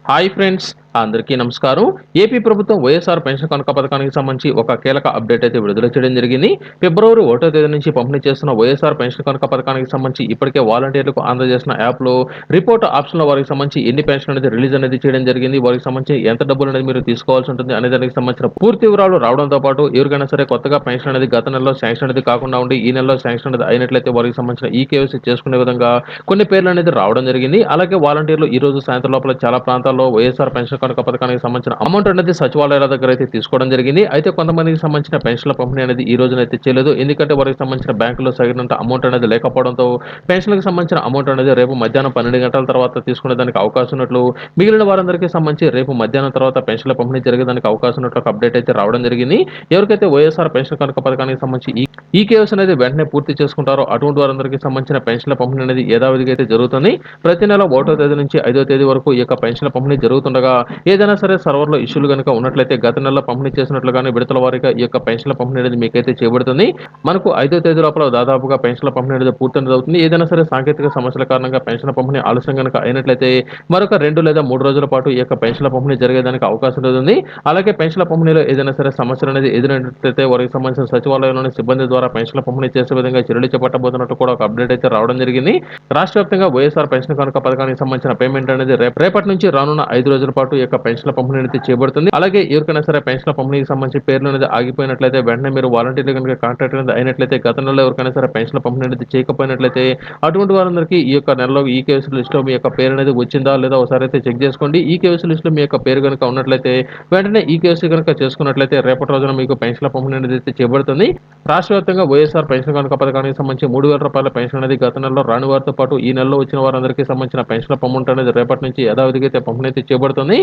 Hi friends అందరికీ నమస్కారం. AP ప్రభుత్వం వైఎస్ఆర్ పెన్షన్ కనుక పథకానికి సంబంధించి ఒక కీలక అప్డేట్ అయితే విడుదల చేయడం జరిగింది. ఫిబ్రవరి ఒకటో తేదీ నుంచి పంపిణీ చేస్తున్న వైఎస్ఆర్ పెన్షన్ కనుక పథకానికి సంబంధించి ఇప్పటికే వాలంటీర్లకు అందజేసిన యాప్లో రిపోర్ట్ ఆప్షన్లో వారికి సంబంధించి ఎన్ని పెన్షన్ అనేది రిలీజ్ అనేది చేయడం జరిగింది. వారికి సంబంధించి ఎంత డబ్బులు అనేది మీరు తీసుకోవాల్సి ఉంటుంది అనే దానికి సంబంధించిన పూర్తి వివరాలు రావడంతో పాటు ఎవరికైనా సరే కొత్తగా పెన్షన్ అనేది గత నెలలో శాంక్షన్ అనేది కాకుండా ఉండి ఈ నెలలో శాంక్షన్ అనేది అయినట్లయితే వారికి సంబంధించిన ఈ కేవైసీ చేసుకునే విధంగా కొన్ని పేర్లు అనేది రావడం జరిగింది. అలాగే వాలంటీర్లు ఈ రోజు సాయంత్రం లోపల చాలా ప్రాంతాల్లో వైఎస్ఆర్ పెన్షన్ కనుక పథకానికి సంబంధించిన అమౌంట్ అనేది సచివాలయాల దగ్గర అయితే తీసుకోవడం జరిగింది. అయితే కొంతమందికి సంబంధించిన పెన్షన్ల పంపిణీ అనేది ఈ రోజున అయితే చేయలేదు. ఎందుకంటే వారికి సంబంధించిన బ్యాంకులో సగినంత అమౌంట్ అనేది లేకపోవడంతో పెన్షన్లకు సంబంధించిన అమౌంట్ అనేది రేపు మధ్యాహ్నం పన్నెండు గంటల తర్వాత తీసుకునే దానికి అవకాశం ఉన్నట్లు మిగిలిన వారందరికీ సంబంధించి రేపు మధ్యాహ్నం తర్వాత పెన్షన్ల పంపిణీ జరిగేదానికి అవకాశం ఉన్నట్లు ఒక అప్డేట్ అయితే రావడం జరిగింది. ఎవరికైతే వైఎస్ఆర్ పెన్షన్ కనుక పథకానికి సంబంధించి ఈ కేఎస్ అనేది వెంటనే పూర్తి చేసుకుంటారో అటువంటి వారందరికీ సంబంధించిన పెన్షన్ల పంపిణీ అనేది యథావిధిగా అయితే జరుగుతుంది. ప్రతి నెల ఒకటో తేదీ నుంచి ఐదో తేదీ వరకు ఈ యొక్క పెన్షన్ల పంపిణీ జరుగుతుండగా ఏదైనా సరే సర్వర్లో ఇష్యూలు కనుక ఉన్నట్లయితే గత నెలలో పంపిణీ చేసినట్లుగానే విడతల వారిగా ఈ యొక్క పెన్షన్ల పంపిణీ అనేది మీకైతే చేయబడుతుంది మనకు ఐదో తేదీ లోపల దాదాపుగా పెన్షన్ల పంపిణీ అనేది పూర్తి అవుతుంది. ఏదైనా సరే సాంకేతిక సమస్యల కారణంగా పెన్షన్ పంపిణీ ఆలస్యం కనుక అయినట్లయితే మరొక రెండు లేదా మూడు రోజుల పాటు ఈ యొక్క పెన్షన్ల పంపిణీ జరిగేదానికి అవకాశం ఉంది అలాగే పెన్షన్ల పంపిణీలో ఏదైనా సరే సమస్యలు అనేది ఎదురైనట్లయితే వారికి సంబంధించిన సచివాలయంలోని సిబ్బంది ద్వారా పెన్షన్ల పంపిణీ చేసే విధంగా చర్యలు చేపట్టబోతున్నట్టు కూడా ఒక అప్డేట్ అయితే రావడం జరిగింది. రాష్ట్ర వ్యాప్తంగా వైఎస్ఆర్ పెన్షన్ కనుక పథకానికి సంబంధించిన పేమెంట్ అనేది రేపటి నుంచి రానున్న ఐదు రోజుల పాటు యొక్క పెన్షన్ల పంపిణీ అనేది చేయబడుతుంది అలాగే ఎవరికైనా సరే పెన్షన్ల పంపిణీకి సంబంధించి పేర్లు అనేది ఆగిపోయినట్లయితే వెంటనే మీరు వాలంటీర్లు కనుక కాంట్రాక్ట్ అనేది అయినట్లయితే గత నెలలో ఎవరికైనా సరే పెన్షన్ల పంపిణీ అనేది చేయకపోయినట్లయితే అటువంటి వారందరికీ ఈ యొక్క నెలలో ఈ కేసు లిస్ట్లో మీ యొక్క పేరు అనేది వచ్చిందా లేదా ఒకసారి అయితే చెక్ చేసుకోండి. ఈ కేసు లిస్ట్లో మీ యొక్క పేరు కనుక ఉన్నట్లయితే వెంటనే ఈ కేసు కనుక చేసుకున్నట్లయితే రేపటి రోజున మీకు పెన్షన్ల పంపిణీ అనేది అయితే చేయబడుతుంది రాష్ట్ర వ్యాప్తంగా వైఎస్ఆర్ పెన్షన్ కనుక పథకానికి సంబంధించి మూడు వేల రూపాయల పెన్షన్ అనేది గత నెలలో రాని వారితో పాటు ఈ నెలలో వచ్చిన వారందరికీ సంబంధించిన పెన్షన్ల పంపిణీ అనేది రేపటి నుంచి యథావిధిగా అయితే పంపిణీ అయితే చేయబడుతుంది